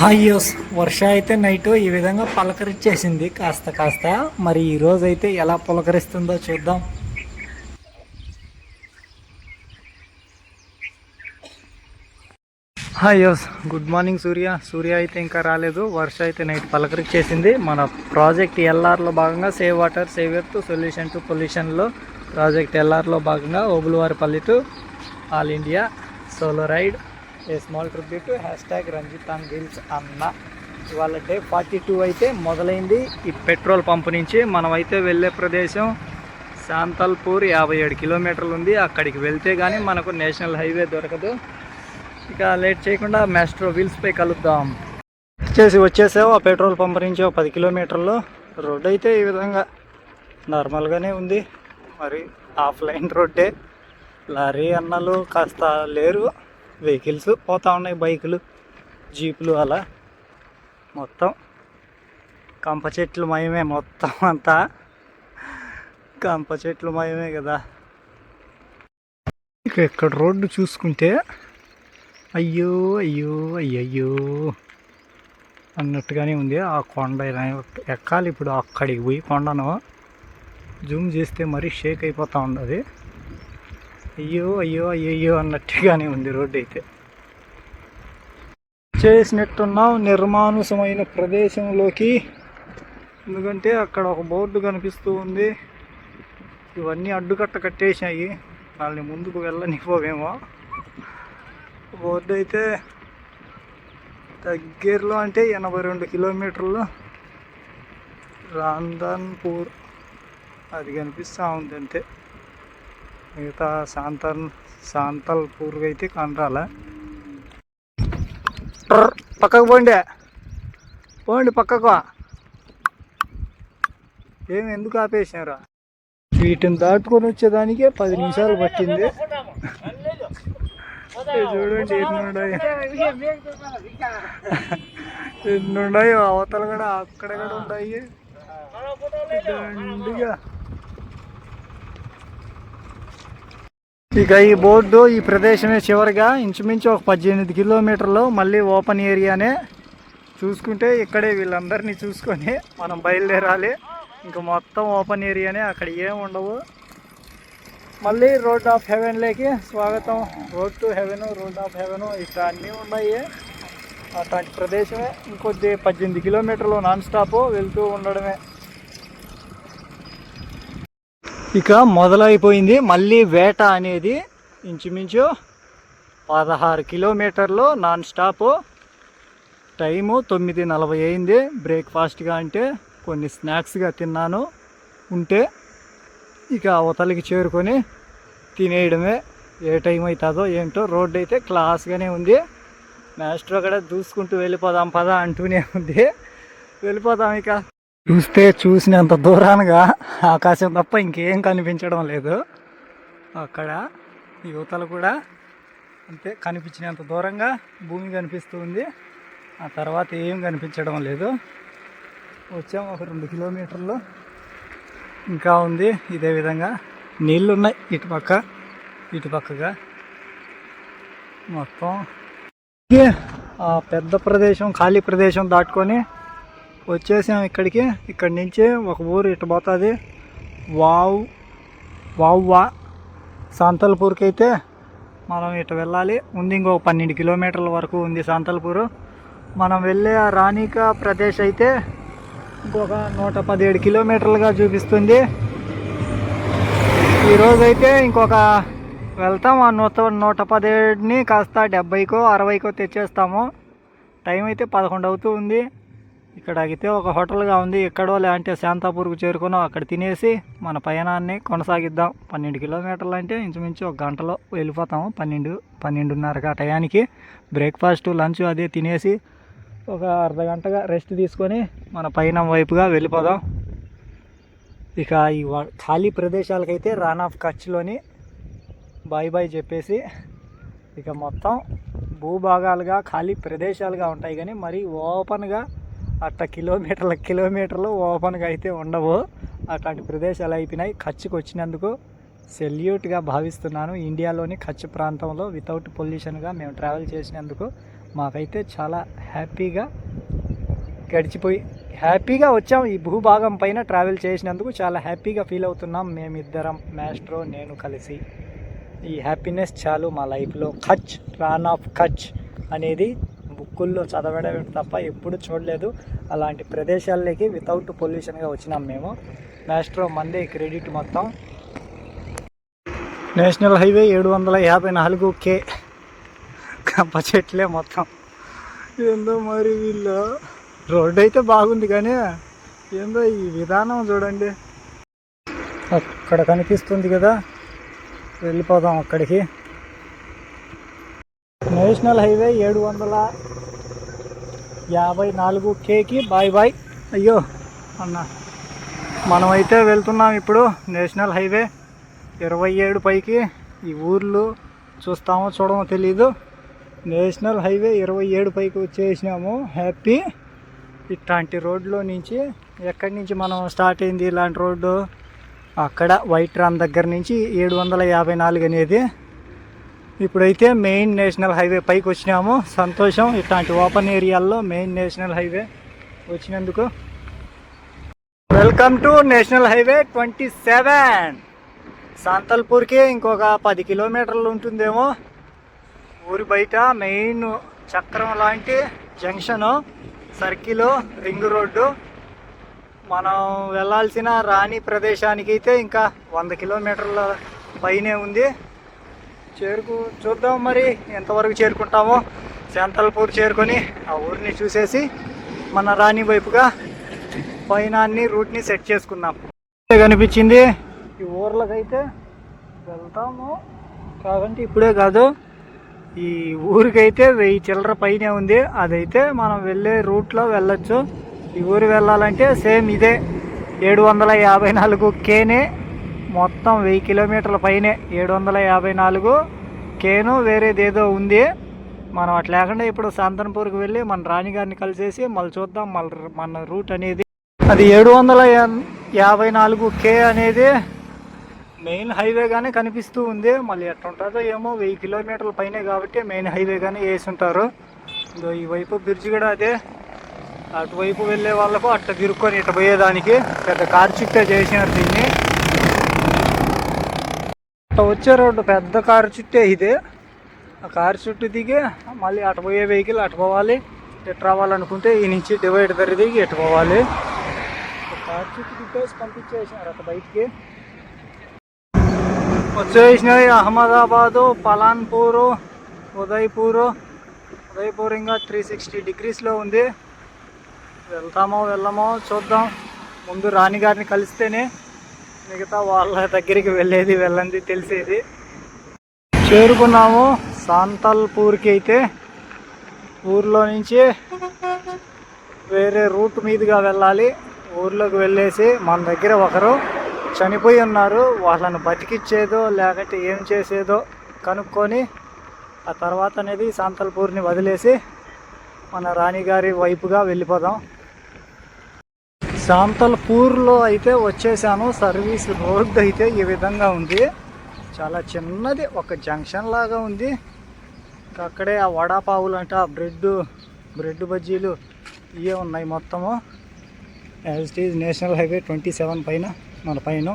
హాయ్యోస్ వర్ష అయితే నైట్ ఈ విధంగా పలకరించేసింది. కాస్త కాస్త మరి ఈరోజు అయితే ఎలా పులకరిస్తుందో చూద్దాం. హాయ్యోస్ గుడ్ మార్నింగ్ సూర్య. సూర్య అయితే ఇంకా రాలేదు. వర్ష అయితే నైట్ పలకరించేసింది. మన ప్రాజెక్ట్ ఎల్ఆర్లో భాగంగా save water save earth solution to పొల్యూషన్లో project ఎల్ఆర్లో భాగంగా Obulavaripalli to all India solo ride a small tribute hashtag రంజితాన్ గిల్స్ అన్న. ఇవాళ డే ఫార్టీ టూ అయితే మొదలైంది. ఈ పెట్రోల్ పంప్ నుంచి మనం అయితే వెళ్ళే ప్రదేశం శాంతల్పూర్ యాభై ఏడు కిలోమీటర్లు ఉంది. అక్కడికి వెళ్తే కానీ మనకు నేషనల్ హైవే దొరకదు. ఇక లేట్ చేయకుండా మెస్ట్రో వీల్స్పై కలుద్దాం. వచ్చేసి వచ్చేసావు. ఆ పెట్రోల్ పంప్ నుంచి ఒక పది కిలోమీటర్లు. రోడ్ అయితే ఈ విధంగా నార్మల్గానే ఉంది. మరి ఆఫ్లైన్ రోడ్డే. లారీ అన్నలు కాస్త లేరు. వెహికల్స్ పోతూ ఉన్నాయి బైకులు జీపులు అలా. మొత్తం కంప చెట్లు మయమే మొత్తం అంతా కంప చెట్లు మయమే కదా. ఇక ఇక్కడ రోడ్డు చూసుకుంటే అయ్యో అయ్యో అయ్యయ్యో అన్నట్టుగానే ఉంది. ఆ కొండ ఎక్కాలి ఇప్పుడు అక్కడికి పోయి కొండను జూమ్ చేస్తే మరీ షేక్ అయిపోతూ ఉండదు అయ్యో అయ్యో అయ్యయ్యో అన్నట్టుగానే ఉంది రోడ్డు అయితే. చేసినట్టున్నాం నిర్మానుసమైన ప్రదేశంలోకి. ఎందుకంటే అక్కడ ఒక బోర్డు కనిపిస్తూ ఉంది. ఇవన్నీ అడ్డుకట్ట కట్టేసాయి వాళ్ళని ముందుకు వెళ్ళనిపోవేమో బోర్డు అయితే దగ్గరలో అంటే ఎనభై రెండు కిలోమీటర్లు రాంధన్పూర్ అది కనిపిస్తూ ఉంది అంతే మిగతా శాంతన్ శాంతల్పూర్ అయితే కనరాలే పక్కకు పోండి. పోండి పక్కకు ఏమి ఎందుకు ఆపేసినారు? వీటిని దాటుకొని వచ్చేదానికే పది నిమిషాలు పట్టింది. చూడండి ఎన్నున్నాయి ఎన్నున్నాయి అవతల కూడా అక్కడ కూడా ఉన్నాయి దండిగా ఇక ఈ బోర్డు ఈ ప్రదేశమే చివరిగా. ఇంచుమించు ఒక పద్దెనిమిది కిలోమీటర్లు మళ్ళీ ఓపెన్ ఏరియానే చూసుకుంటే ఇక్కడే వీళ్ళందరినీ చూసుకొని మనం బయలుదేరాలి. ఇంకా మొత్తం ఓపెన్ ఏరియానే అక్కడ ఏం ఉండవు. మళ్ళీ రోడ్ ఆఫ్ హెవెన్లోకి స్వాగతం. Road to heaven road of heaven ఇట్లా అన్నీ ఉన్నాయి. అట్లాంటి ప్రదేశమే. ఇంకొద్ది పద్దెనిమిది కిలోమీటర్లు నాన్ స్టాప్ వెళ్తూ ఉండడమే. ఇక మొదలైపోయింది. మళ్ళీ వేట అనేది ఇంచుమించు పదహారు కిలోమీటర్లు నాన్ స్టాప్. టైము తొమ్మిది నలభై అయింది. బ్రేక్ఫాస్ట్గా అంటే కొన్ని స్నాక్స్గా తిన్నాను. ఉంటే ఇక అవతలికి చేరుకొని తినేయడమే. ఏ టైం అవుతుందో ఏంటో రోడ్డు అయితే క్లాస్గానే ఉంది. మాస్టర్ అక్కడ దూసుకుంటూ వెళ్ళిపోదాం పదా అంటూనే ఉంది. వెళ్ళిపోదాం ఇక. చూస్తే చూసినంత దూరానగా ఆకాశం తప్ప ఇంకేం కనిపించడం లేదు. అక్కడ యువతలు కూడా అంతే కనిపించినంత దూరంగా భూమి కనిపిస్తూ ఉంది ఆ తర్వాత ఏం కనిపించడం లేదు. వచ్చాము ఒక రెండు కిలోమీటర్లు. ఇంకా ఉంది ఇదే విధంగా. నీళ్ళు ఉన్నాయి ఇటుపక్క ఇటుపక్కగా మొత్తం. ఆ పెద్ద ప్రదేశం ఖాళీ ప్రదేశం దాటుకొని వచ్చేసాం ఇక్కడికి. ఇక్కడి నుంచి ఒక ఊరు ఇటు పోతుంది. వావ్ వావ్వా సాంతల్పూర్కి అయితే మనం ఇటు వెళ్ళాలి. ఉంది ఇంకొక పన్నెండు కిలోమీటర్ల వరకు ఉంది సాంతల్పూరు. మనం వెళ్ళే ఆ రాణిక ప్రదేశ్ అయితే ఇంకొక నూట పదిహేడు కిలోమీటర్లుగా చూపిస్తుంది. ఈరోజు అయితే ఇంకొక వెళ్తాం. ఆ నూట నూట పదిహేడుని కాస్త డెబ్బైకో అరవైకో తెచ్చేస్తాము. టైం అయితే పదకొండు అవుతూ ఉంది. ఇక్కడ ఆగితే ఒక హోటల్గా ఉంది. ఎక్కడో లేదంటే శాంతాపూర్కు చేరుకుని అక్కడ తినేసి మన పయనాన్ని కొనసాగిద్దాం. పన్నెండు కిలోమీటర్లు అంటే ఇంచుమించు ఒక గంటలో వెళ్ళిపోతాము. పన్నెండు పన్నెండున్నరగా ఆ టయానికి. బ్రేక్ఫాస్ట్ లంచ్ అదే తినేసి ఒక అర్ధ గంటగా రెస్ట్ తీసుకొని మన పైన వైపుగా వెళ్ళిపోదాం. ఇక ఈ వ- ఖాళీ ప్రదేశాలకైతే రాన్ ఆఫ్ కచ్లోని బాయ్ బాయ్ చెప్పేసి ఇక మొత్తం భూభాగాలుగా ఖాళీ ప్రదేశాలుగా ఉంటాయి కానీ మరి ఓపెన్గా అట్ట కిలోమీటర్ల కిలోమీటర్లు ఓపెన్గా అయితే ఉండవు. అట్లాంటి ప్రదేశాలు అయిపోయినాయి. ఖర్చుకు వచ్చినందుకు సెల్యూట్గా భావిస్తున్నాను. ఇండియాలోని కచ్ ప్రాంతంలో వితౌట్ పొల్యూషన్గా మేము ట్రావెల్ చేసినందుకు మాకైతే చాలా హ్యాపీగా గడిచిపోయి హ్యాపీగా వచ్చాం. ఈ భూభాగం పైన ట్రావెల్ చేసినందుకు చాలా హ్యాపీగా ఫీల్ అవుతున్నాం. మేమిద్దరం మ్యాస్ట్రో నేను కలిసి. ఈ హ్యాపీనెస్ చాలు మా లైఫ్లో ఖచ్ రాన్ ఆఫ్ ఖచ్ అనేది స్కూల్లో చదవడం తప్ప ఎప్పుడు చూడలేదు. అలాంటి ప్రదేశాల్లోకి వితౌట్ పొల్యూషన్గా వచ్చినాం మేము. మాస్ట్రో మందే క్రెడిట్ మొత్తం. నేషనల్ హైవే ఏడు వందల యాభై నాలుగు కే కంప చెట్లే మొత్తం. ఏందో మరి వీళ్ళు? రోడ్డు అయితే బాగుంది కానీ ఏందో ఈ విధానం చూడండి. అక్కడ కనిపిస్తుంది కదా. వెళ్ళిపోదాం అక్కడికి. నేషనల్ హైవే ఏడు వందల యాభై నాలుగు కేకి బాయ్ బాయ్. అయ్యో అన్న. మనమైతే వెళ్తున్నాం ఇప్పుడు నేషనల్ హైవే ఇరవై ఏడు పైకి. ఈ ఊర్లు చూస్తామో చూడమో తెలీదు. నేషనల్ హైవే ఇరవై ఏడు పైకి వచ్చేసినాము. హ్యాపీ. ఇట్లాంటి రోడ్లో నుంచి ఎక్కడి నుంచి మనం స్టార్ట్ అయింది ఇలాంటి రోడ్డు? అక్కడ వైట్ రామ్ దగ్గర నుంచి ఏడు వందల యాభై నాలుగు అనేది. ఇప్పుడైతే మెయిన్ నేషనల్ హైవే పైకి వచ్చినాము. సంతోషం. ఇట్లాంటి ఓపెన్ ఏరియాల్లో మెయిన్ నేషనల్ హైవే వచ్చినందుకు. Welcome to national highway twenty seven. సాంతల్పూర్కి ఇంకొక పది కిలోమీటర్లు ఉంటుందేమో. ఊరి బయట మెయిన్ చక్రం లాంటి జంక్షను సర్కిల్ రింగ్ రోడ్డు. మనం వెళ్ళాల్సిన రాణి ప్రదేశానికి అయితే ఇంకా వంద కిలోమీటర్ల పైనే ఉంది. చేరుకు చూద్దాం మరి ఎంతవరకు చేరుకుంటామో. శాంతల్పూర్ చేరుకొని ఆ ఊరిని చూసేసి మన రాణి వైపుగా పైన అన్ని రూట్ని సెట్ చేసుకుందాం. కనిపించింది ఈ ఊర్లకైతే వెళ్తాము. కాదంటే ఇప్పుడే కాదు. ఈ ఊరికైతే వెయ్యి చిల్లర పైనే ఉంది. అదైతే మనం వెళ్ళే రూట్లో వెళ్ళొచ్చు. ఈ ఊరు వెళ్ళాలంటే సేమ్ ఇదే. ఏడు వందల యాభై నాలుగు కేనే మొత్తం వెయ్యి కిలోమీటర్ల పైనే. ఏడు వందల యాభై నాలుగు. కేను వేరేదేదో ఉంది. మనం అట్లా లేకుండా ఇప్పుడు శాంతన్పూర్కి వెళ్ళి మన రాణిగారిని కలిసేసి మళ్ళీ చూద్దాం మళ్ళీ మన రూట్ అనేది. అది ఏడు వందల యాభై నాలుగు కే అనేది మెయిన్ హైవేగానే కనిపిస్తూ ఉంది. మళ్ళీ ఎట్టుంటుందో ఏమో వెయ్యి కిలోమీటర్ల పైనే కాబట్టి మెయిన్ హైవేగానే వేసి ఉంటారు. ఇదో ఈ వైపు బ్రిడ్జ్ కూడా అదే. అటువైపు వెళ్ళే వాళ్ళకు అట్లా తిరుక్కొని ఇట్లా పోయేదానికి. పెద్ద కార్ చుట్టే చేసినారు దీన్ని. అట్లా వచ్చే రోడ్డు పెద్ద కారు చుట్టే ఇది. ఆ కారు చుట్టూ దిగి మళ్ళీ అటు పోయే వెహికల్ అటు పోవాలి. ఎటు రావాలనుకుంటే ఈ నుంచి డివైడ్ దగ్గర దిగి ఎటు పోవాలి. కారు చుట్టూ దిగేసి పంపించేసినారు అక్కడ బయటికి. వచ్చేసినాయి అహ్మదాబాదు పలాన్పూరు ఉదయ్పూరు. ఉదయ్పూర్ ఇంకా త్రీ సిక్స్టీ డిగ్రీస్లో ఉంది. వెళ్తామో వెళ్ళమో చూద్దాం. ముందు రాణి గారిని కలిస్తేనే మిగతా వాళ్ళ దగ్గరికి వెళ్ళేది వెళ్ళంది తెలిసేది. చేరుకున్నాము. సాంతల్పూర్కి అయితే ఊర్లో నుంచి వేరే రూట్ మీదుగా వెళ్ళాలి. ఊర్లోకి వెళ్ళేసి మన దగ్గర ఒకరు చనిపోయి ఉన్నారు. వాళ్ళను బతికిచ్చేదో లేకపోతే ఏం చేసేదో కనుక్కొని ఆ తర్వాత అనేది సాంతల్పూర్ని వదిలేసి మన రాణిగారి వైపుగా వెళ్ళిపోదాం. శాంతల్పూర్లో అయితే వచ్చేసాను. సర్వీస్ రోడ్ అయితే ఈ విధంగా ఉంది. చాలా చిన్నది ఒక జంక్షన్ లాగా ఉంది. ఇంకా అక్కడే ఆ వడాపావులు అంటే ఆ బ్రెడ్ బ్రెడ్ బజ్జీలు ఇవే ఉన్నాయి మొత్తము. As it is national highway twenty seven పైన మన పైన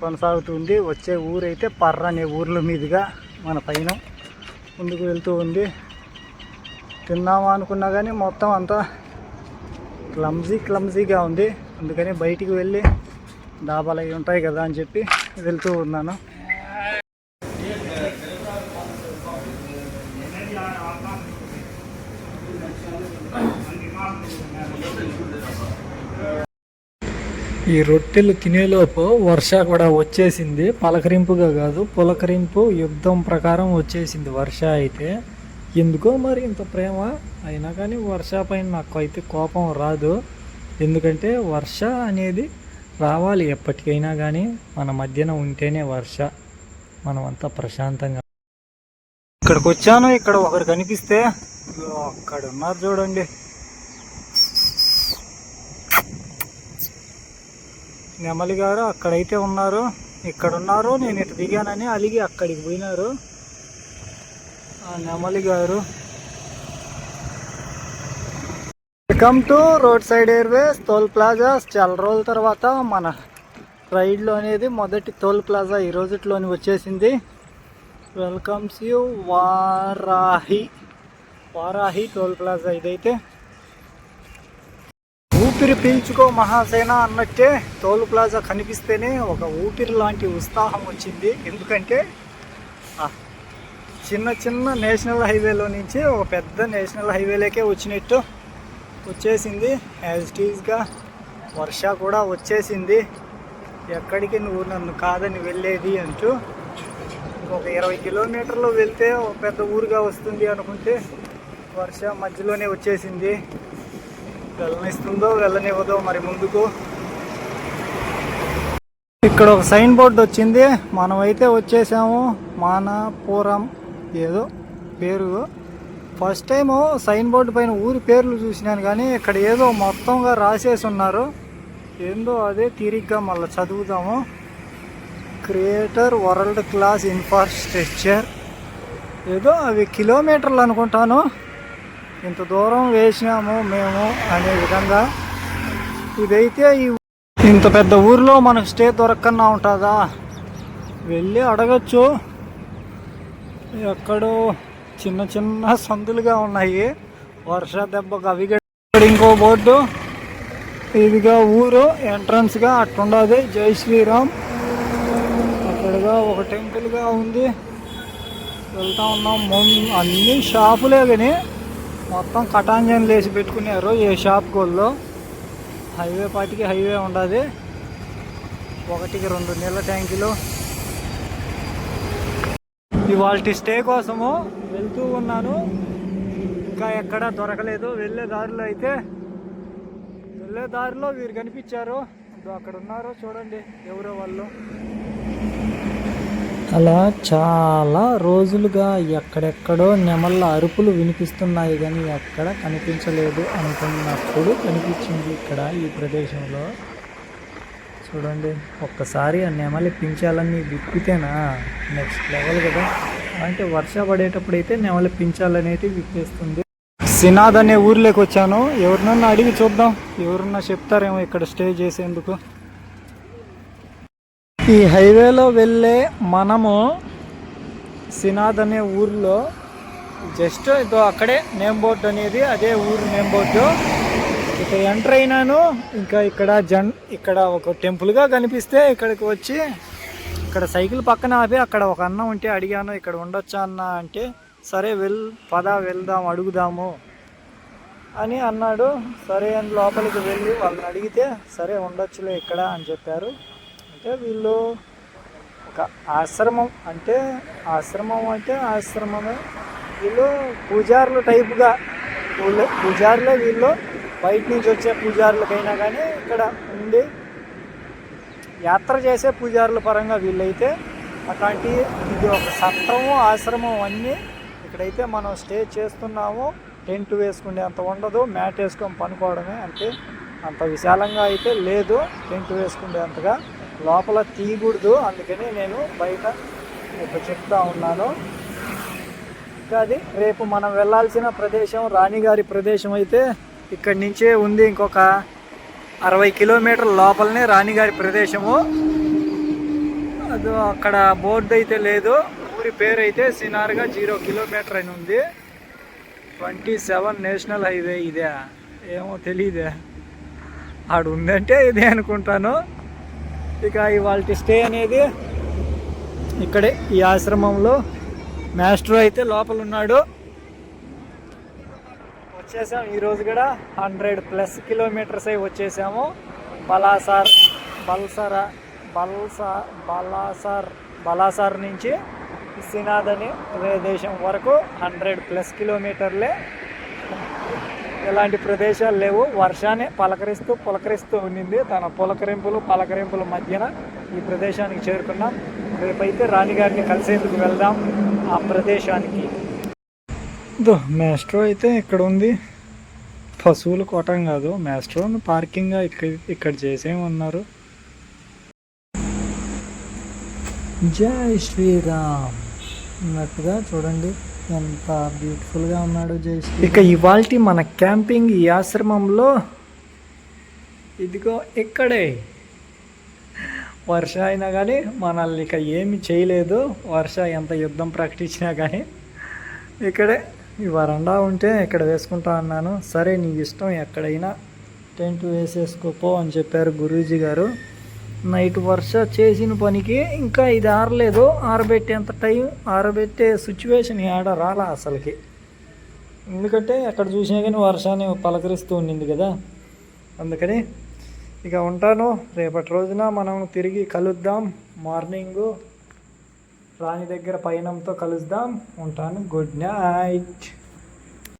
కొనసాగుతుంది. వచ్చే ఊరైతే పర్ర అనే ఊర్ల మీదుగా మన పైన ముందుకు వెళ్తూ ఉంది. తిన్నామా అనుకున్నా కానీ మొత్తం అంతా క్లమ్జీ క్లమ్జీగా ఉంది. అందుకని బయటికి వెళ్ళి డాబాలు అవి ఉంటాయి కదా అని చెప్పి వెళ్తూ ఉన్నాను. ఈ రొట్టెలు తినేలోపు వర్ష కూడా వచ్చేసింది. పలకరింపుగా కాదు పులకరింపు యుద్ధం ప్రకారం వచ్చేసింది వర్ష అయితే. ఎందుకో మరి ఇంత ప్రేమ? అయినా కానీ వర్ష పైన నాకు అయితే కోపం రాదు. ఎందుకంటే వర్ష అనేది రావాలి ఎప్పటికైనా కానీ మన మధ్యన ఉంటేనే వర్ష. మనమంతా ప్రశాంతంగా. ఇక్కడికి వచ్చాను ఇక్కడ ఒకరు కనిపిస్తే అక్కడ ఉన్నారు చూడండి. నెమలి గారు అక్కడైతే ఉన్నారు. ఇక్కడ ఉన్నారు నేను ఇటు దిగానని అలిగి అక్కడికి పోయినారు. నెమలి గారు. Welcome to road side airways toll plaza చాలా రోజుల తర్వాత మన రైడ్లో అనేది మొదటి టోల్ ప్లాజా ఈ రోజుట్లోని వచ్చేసింది. Welcomes you Varahi Varahi toll plaza ఇదైతే. ఊపిరి పీల్చుకో మహాసేన అన్నట్టే టోల్ ప్లాజా కనిపిస్తేనే ఒక ఊపిరి లాంటి ఉత్సాహం వచ్చింది. ఎందుకంటే చిన్న చిన్న నేషనల్ హైవేలో నుంచి ఒక పెద్ద నేషనల్ హైవేలోకే వచ్చినట్టు వచ్చేసింది. యాజ్ ఇట్ ఈజ్గా వర్ష కూడా వచ్చేసింది. ఎక్కడికి నువ్వు నన్ను కాదని వెళ్ళేది అంటూ ఒక ఇరవై కిలోమీటర్లు వెళ్తే ఒక పెద్ద ఊరుగా వస్తుంది అనుకుంటే వర్ష మధ్యలోనే వచ్చేసింది. వెళ్ళనిస్తుందో వెళ్ళనివ్వదో మరి ముందుకు. ఇక్కడ ఒక సైన్ బోర్డు వచ్చింది. మనమైతే వచ్చేసాము. మానాపురం ఏదో పేరు. ఫస్ట్ టైము సైన్ బోర్డు పైన ఊరి పేర్లు చూసినాను కానీ ఇక్కడ ఏదో మొత్తంగా రాసేసి ఉన్నారు. ఏందో అదే తిరిగ్గా మళ్ళీ చదువుదాము. క్రియేటర్ వరల్డ్ క్లాస్ ఇన్ఫ్రాస్ట్రక్చర్ ఏదో అవి కిలోమీటర్లు అనుకుంటాను. ఇంత దూరం వేసినాము మేము అనే విధంగా. ఇదైతే ఈ ఇంత పెద్ద ఊర్లో మనకు స్టే దొరకన్నా ఉంటుందా? వెళ్ళి అడగచ్చు. ఎక్కడో చిన్న చిన్న సందులుగా ఉన్నాయి. వర్ష దెబ్బకు అవి ఇంకో బోర్డు. ఇదిగా ఊరు ఎంట్రన్స్గా అట్టుండదు. జై శ్రీరామ్. అక్కడగా ఒక టెంపుల్గా ఉంది. వెళ్తా ఉన్నాం. ముందు అన్ని షాపులే కానీ మొత్తం కటాంజన్ వేసి పెట్టుకున్నారు ఏ షాప్ గోల్లో. హైవే పాటికి హైవే ఉండదు. ఒకటికి రెండు నీళ్ళ ట్యాంకులు. ఇవాళ స్టే కోసము వెళ్తూ ఉన్నాను. ఇంకా ఎక్కడ దొరకలేదు. వెళ్ళే దారిలో అయితే వెళ్ళే దారిలో వీరు కనిపించారు. అక్కడ ఉన్నారో చూడండి ఎవరో వాళ్ళు. అలా చాలా రోజులుగా ఎక్కడెక్కడో నెమళ్ళ అరుపులు వినిపిస్తున్నాయి కానీ ఎక్కడ కనిపించలేదు అనుకున్నప్పుడు కనిపించింది ఇక్కడ ఈ ప్రదేశంలో. చూడండి ఒక్కసారి ఆ నెమలి పించాలన్నీ విప్పితేనా? నెక్స్ట్ లెవెల్ కదా. అంటే వర్ష పడేటప్పుడు అయితే నెమలి పించాలనేది విప్పేస్తుంది. సినాద్ అనే ఊర్లోకి వచ్చాను. ఎవరినన్నా అడిగి చూద్దాం. ఎవరన్నా చెప్తారేమో ఇక్కడ స్టే చేసేందుకు. ఈ హైవేలో వెళ్ళే మనము సినాద్ అనే ఊర్లో జస్ట్ ఇదో అక్కడే నేమ్ బోర్డు అనేది అదే ఊరు నేమ్ బోర్డు. ఇక ఎంటర్ అయినాను. ఇంకా ఇక్కడ జన్ ఇక్కడ ఒక టెంపుల్గా కనిపిస్తే ఇక్కడికి వచ్చి ఇక్కడ సైకిల్ పక్కన ఆపి అక్కడ ఒక అన్న ఉంటే అడిగాను ఇక్కడ ఉండొచ్చా అన్న? అంటే సరే వెల్ పద వెళ్దాం అడుగుదాము. అని అన్నాడు. సరే అని లోపలికి వెళ్ళి వాళ్ళని అడిగితే సరే ఉండొచ్చులే ఇక్కడ అని చెప్పారు. అంటే వీళ్ళు ఒక ఆశ్రమం అంటే ఆశ్రమం అంటే ఆశ్రమమే. వీళ్ళు పూజారులు టైపుగా వీళ్ళు పూజారులే వీళ్ళు. బయట నుంచి వచ్చే పూజారులకైనా కానీ ఇక్కడ ఉండి యాత్ర చేసే పూజారుల పరంగా వీళ్ళైతే అట్లాంటి ఇది ఒక సత్రము ఆశ్రమం అన్నీ ఇక్కడైతే మనం స్టే చేస్తున్నాము. టెంట్ వేసుకునే అంత ఉండదు. మ్యాట్ వేసుకొని పనుకోవడమే అంటే అంత విశాలంగా అయితే లేదు. టెంట్ వేసుకునే అంతగా లోపల తీయకూడదు. అందుకని నేను బయట ఇప్పుడు చెప్తా ఉన్నాను. ఇంకా అది రేపు మనం వెళ్ళాల్సిన ప్రదేశం రాణిగారి ప్రదేశం అయితే ఇక్కడి నుంచే ఉంది ఇంకొక అరవై కిలోమీటర్ల లోపలనే రాణిగారి ప్రదేశము. అది అక్కడ బోర్డు అయితే లేదు. ఊరి పేరు అయితే సినార్గా జీరో కిలోమీటర్ అని ఉంది. ట్వంటీ సెవెన్ నేషనల్ హైవే ఇదే. ఏమో తెలియదే ఆడు ఉందంటే ఇదే అనుకుంటాను. ఇక ఇవాళ స్టే అనేది ఇక్కడే ఈ ఆశ్రమంలో. మాస్టర్ అయితే లోపల ఉన్నాడు వచ్చేసాం. ఈరోజు కూడా హండ్రెడ్ ప్లస్ కిలోమీటర్స్ అయి వచ్చేసాము. బలాసార్ బల్సర బల్సా బలాసార్ బలాసార్ నుంచి సినాద్ అని ప్రదేశం వరకు హండ్రెడ్ ప్లస్ కిలోమీటర్లే ఎలాంటి ప్రదేశాలు లేవు. వర్షాన్ని పలకరిస్తూ పులకరిస్తూ ఉండింది. తన పులకరింపులు పలకరింపుల మధ్యన ఈ ప్రదేశానికి చేరుకున్నాం. రేపైతే రాణిగారిని కలిసేందుకు వెళ్దాం ఆ ప్రదేశానికి. ఇదో మ్యాస్ట్రో అయితే ఇక్కడ ఉంది పశువులు కోటం కాదు మ్యాస్ట్రో పార్కింగ్ ఇక్కడ ఇక్కడ చేసేమన్నారు జై శ్రీరామ్. అన్నట్టుగా చూడండి ఎంత బ్యూటిఫుల్గా ఉన్నాడు జయశ్రీ ఇక ఇవాల్టి మన క్యాంపింగ్ ఈ ఆశ్రమంలో ఇదిగో ఇక్కడే. వర్ష అయినా కానీ మనల్ని ఇక ఏమి చేయలేదు. వర్ష ఎంత యుద్ధం ప్రకటించినా కానీ ఇక్కడే. ఈ వరండా ఉంటే ఇక్కడ వేసుకుంటా అన్నాను. సరే నీ ఇష్టం ఎక్కడైనా టెంట్ వేసేసుకోపో అని చెప్పారు గురూజీ గారు. నైట్ వర్ష చేసిన పనికి ఇంకా ఇది ఆరలేదు. ఆరబెట్టేంత టైం ఆరబెట్టే సిచ్యువేషన్ ఆడ రాలా అసలుకి. ఎందుకంటే అక్కడ చూసినా కానీ వర్షాన్ని పలకరిస్తూ ఉండింది కదా. అందుకని ఇక ఉంటాను. రేపటి రోజున మనం తిరిగి కలుద్దాం. మార్నింగు రాణి దగ్గర పయనంతో కలుద్దాం. ఉంటాను. Good night